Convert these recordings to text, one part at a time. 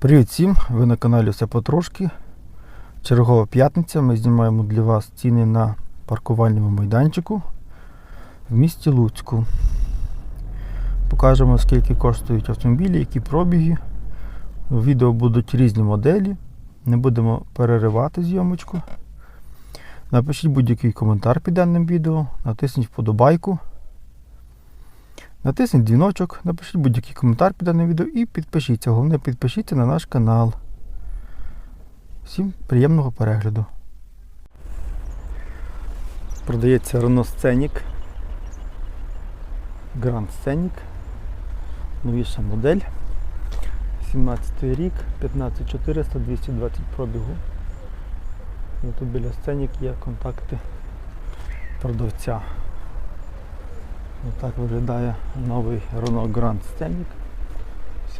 Привіт всім! Ви на каналі Все потрошки. Чергова п'ятниця. Ми знімаємо для вас ціни на паркувальному майданчику в місті Луцьку. Покажемо, скільки коштують автомобілі, які пробіги. У відео будуть різні моделі. Не будемо переривати зйомочку. Напишіть будь-який коментар під даним відео, натисніть вподобайку. Натисніть дзвіночок, напишіть будь-який коментар під даним відео і підпишіться. Головне, підпишіться на наш канал. Всім приємного перегляду. Продається Renault Scenic. Grand Scenic. Новіша модель. 17 рік, 15400, 220 пробігу. І тут біля Scenic є контакти продавця. Отак виглядає новий Renault Grand Scenic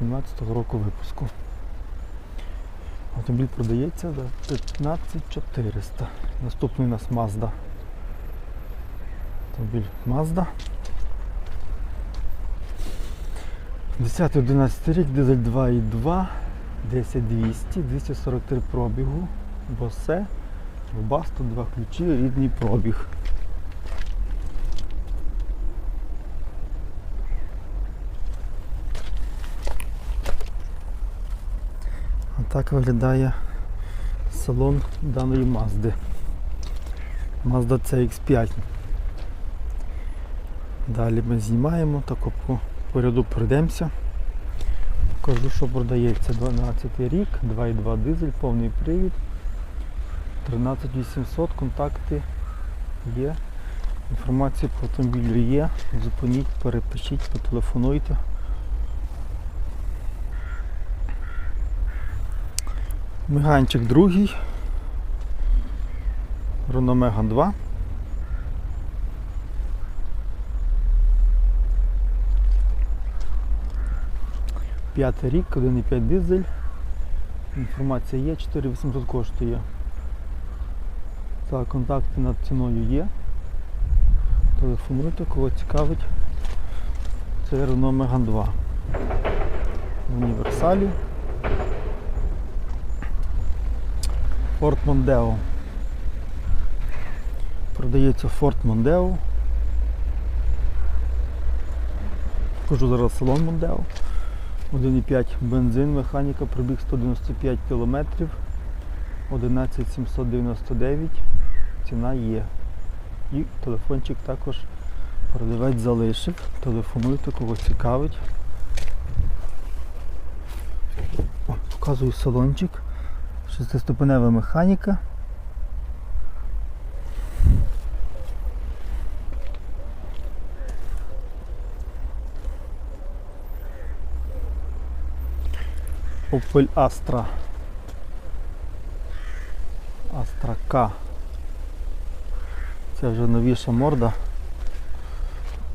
17-го року випуску. Автомобіль продається за 15400. Наступний у нас Mazda. Автомобіль Mazda. 10-11 рік, дизель 2.2, 10200, 243 пробігу, босе, Webasto, два ключі, рідний пробіг. Так виглядає салон даної Мазди. Mazda CX5. Далі ми знімаємо, так по, по ряду пройдемося. Покажу, що продається 12 рік, 2.2 дизель, повний привід, 13800, контакти є. Інформація по автомобілю є. Зупиніть, перепишіть, потелефонуйте. Миганчик другий. Megane 2. П'ятий рік, 1,5 дизель. Інформація є, 4800 коштує. Так, контакти над ціною є. Телефонуйте, кого цікавить. Це Renault Megane 2. В універсалі. Ford Mondeo. Продається Ford Mondeo. Покажу зараз салон Mondeo. 1,5 бензин, механіка, пробіг 195 км. 11799. Ціна є. І телефончик також продавець залишив. Телефонуйте, кого цікавить. Показую салончик. Шестиступенева механіка. Opel Astra. Astra K. Це вже новіша морда.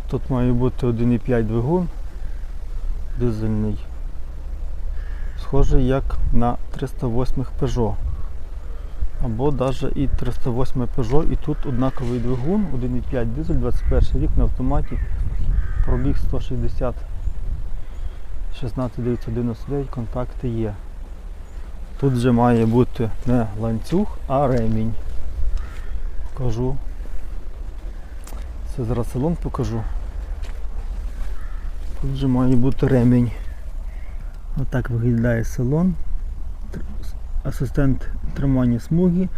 Тут має бути 1,5 двигун дизельний. Схожий як на 308 Peugeot. Або навіть і 308 Peugeot, і тут однаковий двигун, 1,5 дизель, 21 рік на автоматі, пробіг 160 16999, контакти є. Тут вже має бути не ланцюг, а ремінь. Покажу. Це зараз салон покажу. Тут вже має бути ремінь. Отак виглядає салон. Асистент тримання смуги,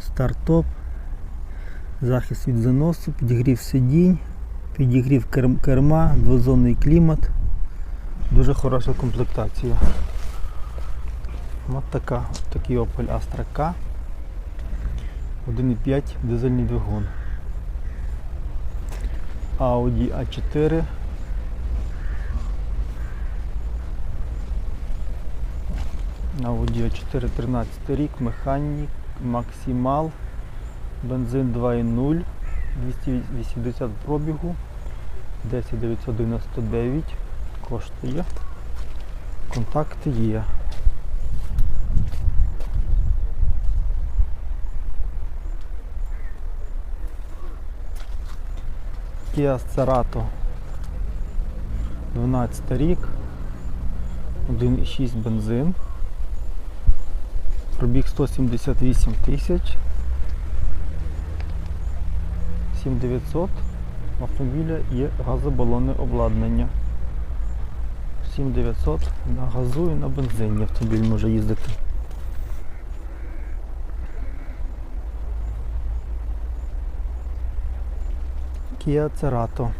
старт-топ, захист від заносу, підігрів сидінь, підігрів керма, двозонний клімат. Дуже хороша комплектація. Ось така, ось такий Opel Astra K. 1,5 дизельний двигун. Audi A4 Audi A4 13 рік, механік, максимал, бензин 2.0, 280 пробігу, 10999 коштує. Контакти є. Kia Cerato 12 рік, 1,6 бензин, Пробіг 178 тисяч. 7900 в автомобіля є газобалонне обладнання. 7900 на газу і на бензині автомобіль може їздити. Kia Cerato.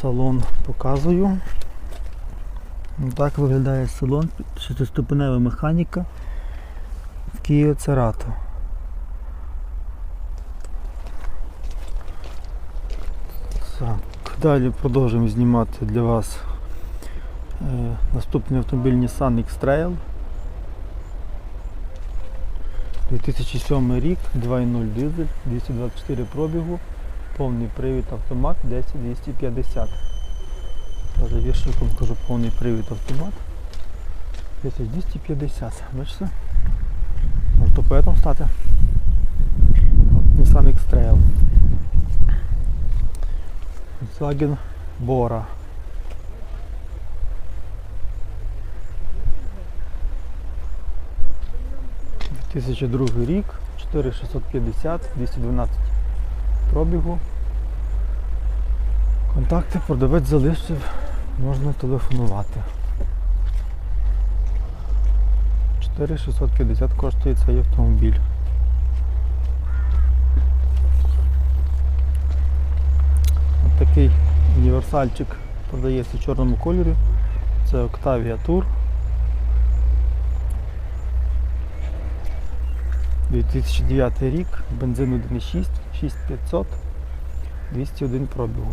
Салон показую. Так виглядає салон, шестиступенева механіка в Kia Cerato. Так, далі продовжуємо знімати для вас е, наступний автомобіль Nissan X-Trail. 2007 рік, 2.0 дизель, 224 пробігу, повний привід автомат 10250. Даже віршиком кажу повний привід автомат. 10250. Бачите? Ортопедом стати. Nissan X-Trail. Volkswagen Bora. – 2002 рік, 4650, 212 пробігу. Контакти продавець залишив, можна телефонувати. 4650 коштує цей автомобіль. Ось такий універсальчик продається в чорному кольорі. Це Octavia Tour. 2009 рік, бензин 1.6, 6500, 201 пробігу.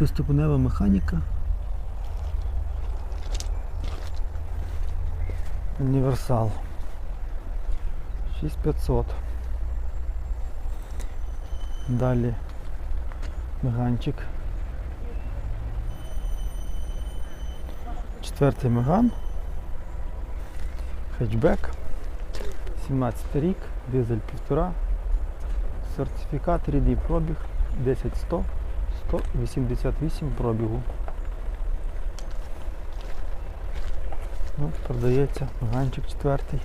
П'ятиступенева механіка. Універсал. 6500. Далі меганчик. Четвертий меган. Хетчбек. 17 рік, дизель 1,5. Сертифікат, рідний пробіг 10100, 188 пробігу. Ну, продається меганчик четвертий.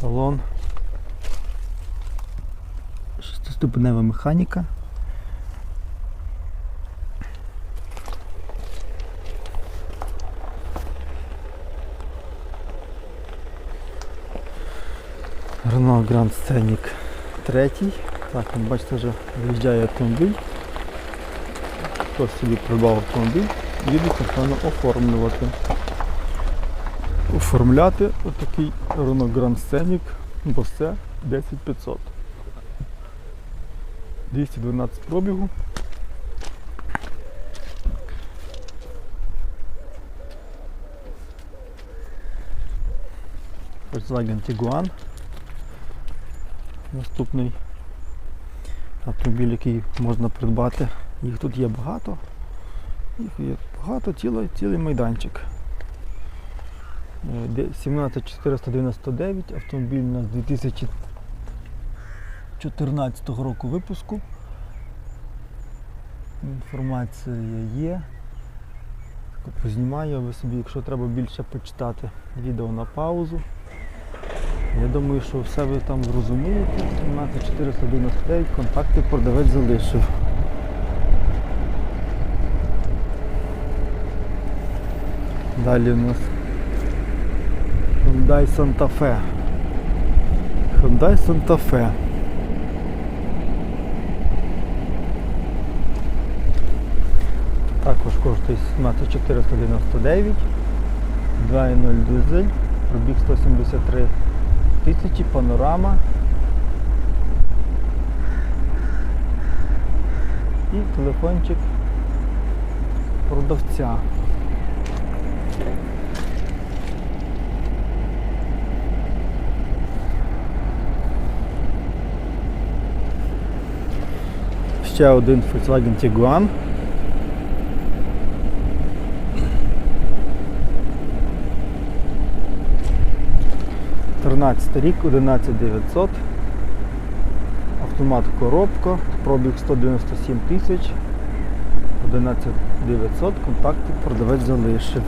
Салон. Шестиступенева механіка. Renault Grand Scenic третій. Так, от бачите, вже виїжджає автомобіль. Хтось собі придбав автомобіль, їдуть, напевно, оформлювати. Оформляти отакий Renault Grand Scenic Bose 10500. 212 пробігу. Volkswagen Tiguan. Наступний автомобіль, який можна придбати. Їх тут є багато. Їх є багато, цілий, цілий майданчик. Е, 17499, автомобіль у нас 2014 року випуску. Інформація є. Познімаю ви собі, якщо треба більше почитати відео на паузу. Я думаю, що все ви там зрозумієте. 17499, контакти продавець залишив. Далі у нас Hyundai Santa Fe. Hyundai Santa Fe. Також коштує 17499. 2.0 дизель, пробіг 173 тисячі, панорама. І телефончик продавця. Ще один Volkswagen Tiguan. Тринадцятий рік, 11900. Автомат коробка, пробіг 197 тисяч, 11 900, контакти продавець залишив.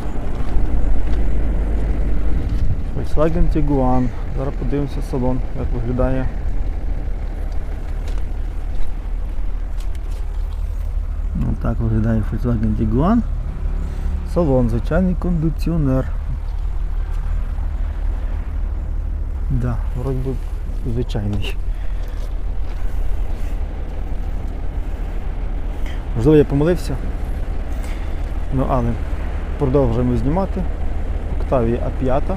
Volkswagen Tiguan. Зараз подивимося салон, як виглядає. Ось так виглядає Volkswagen Tiguan. Салон, звичайний кондиціонер. Да, вроді би звичайний. Можливо, я помилився. Ну, але продовжуємо знімати. Octavia A5.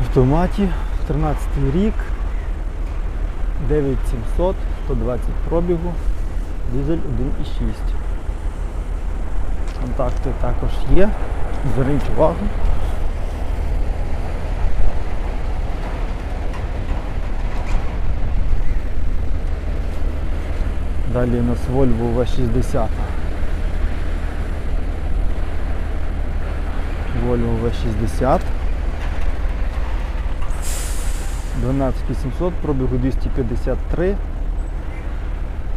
Автоматі 13 рік, 9700, 120 пробігу, дизель 1,6. Контакти також є. Зверніть увагу. Далі у нас Volvo V60. Volvo V60. 12800, пробігу 253.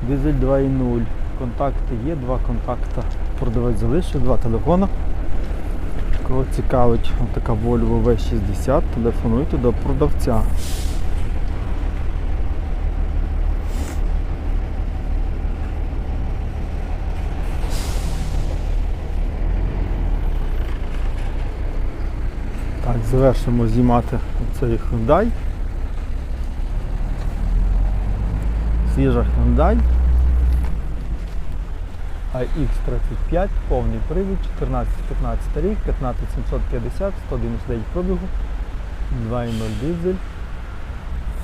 Дизель 2.0. Контакти є, два контакти. Продавець залишив, два телефона. Кого цікавить така Volvo V60, телефонуйте до продавця. Так, завершимо знімати цей Hyundai. Свіжа Hyundai. iX35, повний привід, 14-15 рік, 15750, 199 пробігу, 2.0 дизель.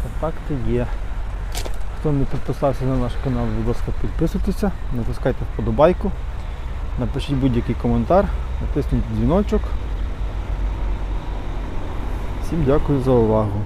Контакти є. Хто не підписався на наш канал, будь ласка, підписуйтеся, натискайте вподобайку, напишіть будь-який коментар, натисніть дзвіночок. Всім дякую за увагу.